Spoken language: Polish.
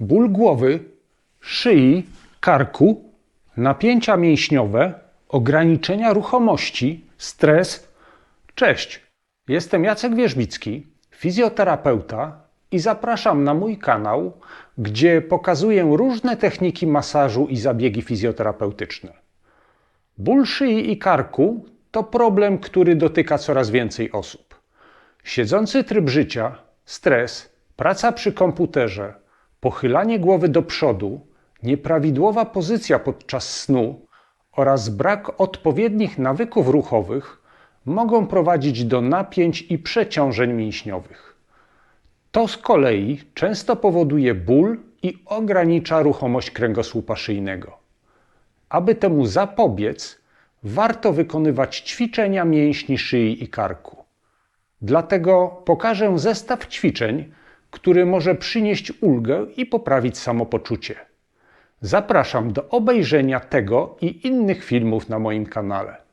ból głowy, szyi, karku, napięcia mięśniowe, ograniczenia ruchomości, stres. Cześć, jestem Jacek Wierzbicki, fizjoterapeuta i zapraszam na mój kanał, gdzie pokazuję różne techniki masażu i zabiegi fizjoterapeutyczne. Ból szyi i karku to problem, który dotyka coraz więcej osób. Siedzący tryb życia, stres, praca przy komputerze, pochylanie głowy do przodu, nieprawidłowa pozycja podczas snu oraz brak odpowiednich nawyków ruchowych mogą prowadzić do napięć i przeciążeń mięśniowych. To z kolei często powoduje ból i ogranicza ruchomość kręgosłupa szyjnego. Aby temu zapobiec, warto wykonywać ćwiczenia mięśni szyi i karku. Dlatego pokażę zestaw ćwiczeń, który może przynieść ulgę i poprawić samopoczucie. Zapraszam do obejrzenia tego i innych filmów na moim kanale.